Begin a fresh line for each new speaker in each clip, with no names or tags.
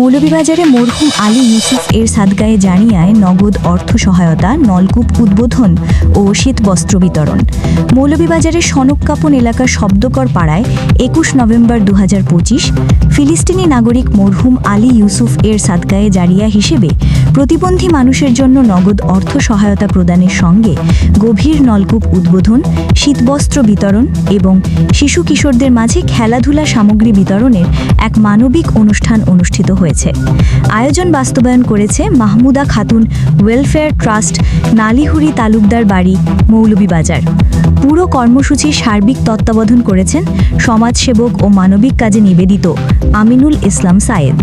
মৌলভীবাজারে মরহুম আলী ইউসুফ এর সাদগায়ে জানিয়ায় নগদ অর্থ সহায়তা, নলকূপ উদ্বোধন ও শীতবস্ত্র বিতরণ। মৌলভীবাজারের সনককাপন এলাকার শব্দকর পাড়ায় একুশ নভেম্বর দু হাজার পঁচিশ ফিলিস্তিনি নাগরিক মরহুম আলী ইউসুফ এর সাদগায়ে জারিয়া হিসেবে প্রতিবন্ধী মানুষের জন্য নগদ অর্থ সহায়তা প্রদানের সঙ্গে গভীর নলকূপ উদ্বোধন, শীতবস্ত্র বিতরণ এবং শিশু কিশোরদের মাঝে খেলাধুলা সামগ্রী বিতরণের এক মানবিক অনুষ্ঠান অনুষ্ঠিত হয়েছে। আয়োজন বাস্তবায়ন করেছে মাহমুদা খাতুন ওয়েলফেয়ার ট্রাস্ট নালিহুরি তালুকদার বাড়ি মৌলভীবাজার পুরো কর্মসূচির সার্বিক তত্ত্বাবধান করেছেন সমাজসেবক ও মানবিক কাজে নিবেদিত আমিনুল ইসলাম সায়েদ।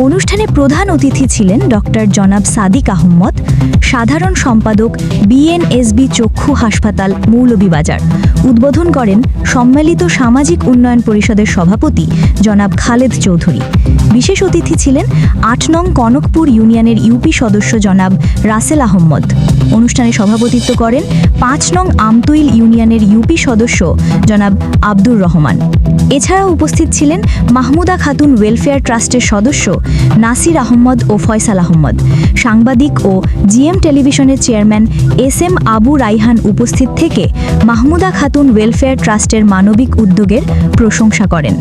অনুষ্ঠানে প্রধান অতিথি ছিলেন ডক্টর জনাব সাদিক আহম্মদ, সাধারণ সম্পাদক বিএনএসবি চক্ষু হাসপাতাল মৌলভীবাজার। উদ্বোধন করেন সম্মিলিত সামাজিক উন্নয়ন পরিষদের সভাপতি জনাব খালেদ চৌধুরী। বিশেষ অতিথি ছিলেন আট নং কনকপুর ইউনিয়নের ইউপি সদস্য জনাব রাসেল আহম্মদ। অনুষ্ঠানে সভাপতিত্ব করেন পাঁচ নং আমতুইল ইউনিয়নের ইউপি সদস্য জনাব আব্দুর রহমান। এছাড়াও উপস্থিত ছিলেন মাহমুদা খাতুন ওয়েলফেয়ার ট্রাস্টের সদস্য নাসির আহমদ ও ফয়সাল আহমদ। সাংবাদিক ও জিএম টেলিভিশনের chairman S M Abu Raihan উপস্থিত থেকে মাহমুদা খাতুন ওয়েলফেয়ার ট্রাস্টের মানবিক উদ্যোগের প্রশংসা করেন।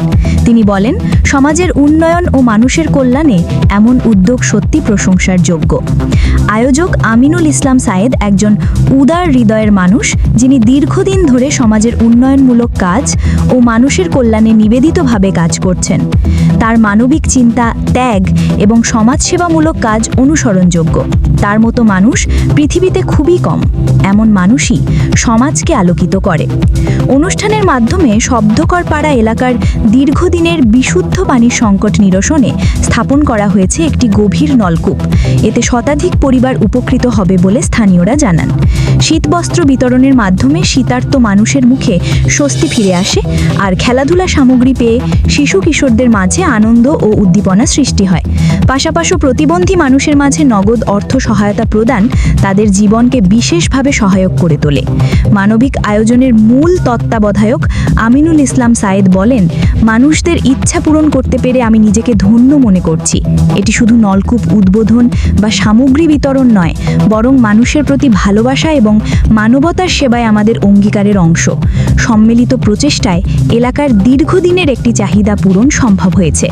তিনি বলেন, সমাজের উন্নয়ন ও মানুষের কল্যাণে এমন উদ্যোগ সত্যি প্রশংসার যোগ্য। আয়োজক আমিনুল ইসলাম সায়েদ একজন উদার হৃদয়ের মানুষ, যিনি দীর্ঘদিন ধরে সমাজের উন্নয়নমূলক কাজ ও মানুষের কল্যাণে নিবেদিতভাবে কাজ করছেন। তার মানবিক চিন্তা, ত্যাগ এবং সমাজসেবামূলক কাজ অনুসরণযোগ্য। তার মতো মানুষ পৃথিবীতে খুবই কম। এমন মানুষই সমাজকে আলোকিত করে। অনুষ্ঠানের মাধ্যমে শব্দকর পাড়া এলাকার দীর্ঘদিনের বিশুদ্ধ পানির সংকট নিরসনে স্থাপন করা হয়েছে একটি গভীর নলকূপ। এতে শতাধিক পরিবার উপকৃত হবে বলে স্থানীয়রা জানান। শীতবস্ত্র বিতরণের মাধ্যমে শীতার্ত মানুষের মুখে স্বস্তি ফিরে আসে আর খেলাধুলা সামগ্রী পেয়ে শিশু কিশোরদের মাঝে আনন্দ ও উদ্দীপনা সৃষ্টি হয়। পাশাপাশি প্রতিবন্ধী মানুষের মাঝে নগদ অর্থ সহায়তা প্রদান তাদের জীবনকে বিশেষভাবে সহায়ক করে তোলে। মানবিক আয়োজনের মূল তত্ত্বাবধায়ক আমিনুল ইসলাম সায়েদ বলেন, মানুষদের ইচ্ছা পূরণ করতে পেরে আমি নিজেকে ধন্য মনে করছি। এটি শুধু নলকূপ উদ্বোধন বা সামগ্রী বিতরণ নয়, বরং মানুষের প্রতি ভালোবাসা এবং মানবতার সেবায় আমাদের অঙ্গীকারের অংশ। সম্মিলিত প্রচেষ্টায় এলাকার দীর্ঘদিনের একটি চাহিদা পূরণ সম্ভব হয়েছে।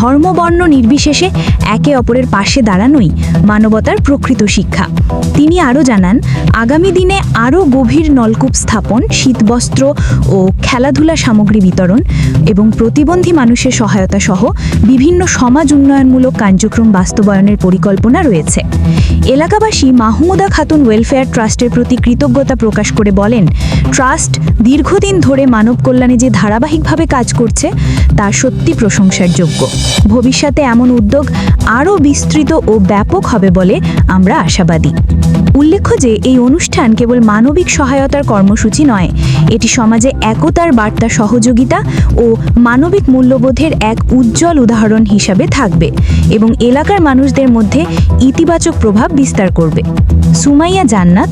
ধর্মবর্ণ নির্বিশেষে একে অপরের পাশে দাঁড়ানোই মানবতার প্রকৃত শিক্ষা। তিনি আরও জানান, আগামী দিনে আরও গভীর নলকূপ স্থাপন, শীতবস্ত্র ও খেলাধুলা সামগ্রী বিতরণ এবং প্রতিবন্ধী মানুষের সহায়তা সহ বিভিন্ন সমাজ উন্নয়নমূলক কার্যক্রম বাস্তবায়নের পরিকল্পনা রয়েছে। এলাকাবাসী মাহমুদা খাতুন ওয়েলফেয়ার ট্রাস্টের প্রতি কৃতজ্ঞতা প্রকাশ করে বলেন, ট্রাস্ট দীর্ঘদিন ধরে মানব কল্যাণে যে ধারাবাহিকভাবে কাজ করছে, তা সত্যি প্রশংসার যোগ্য। ভবিষ্যতে এমন উদ্যোগ আরও বিস্তৃত ও ব্যাপক হবে বলে আমরা আশাবাদী। উল্লেখ্য যে, এই অনুষ্ঠান কেবল মানবিক সহায়তার কর্মসূচি নয়, এটি সমাজে একতার বার্তা সহযোগিতা ও মানবিক মূল্যবোধের এক উজ্জ্বল উদাহরণ হিসাবে থাকবে এবং এলাকার মানুষদের মধ্যে ইতিবাচক প্রভাব বিস্তার করবে। সুমাইয়া জান্নাত,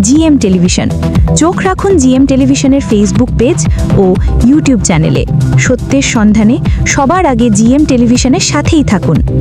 জিএম টেলিভিশন। চোখ রাখুন জিএম টেলিভিশনের ফেসবুক পেজ ও ইউটিউব চ্যানেলে। সত্যের সন্ধানে সবার আগে জিএম টেলিভিশনের সাথেই থাকুন।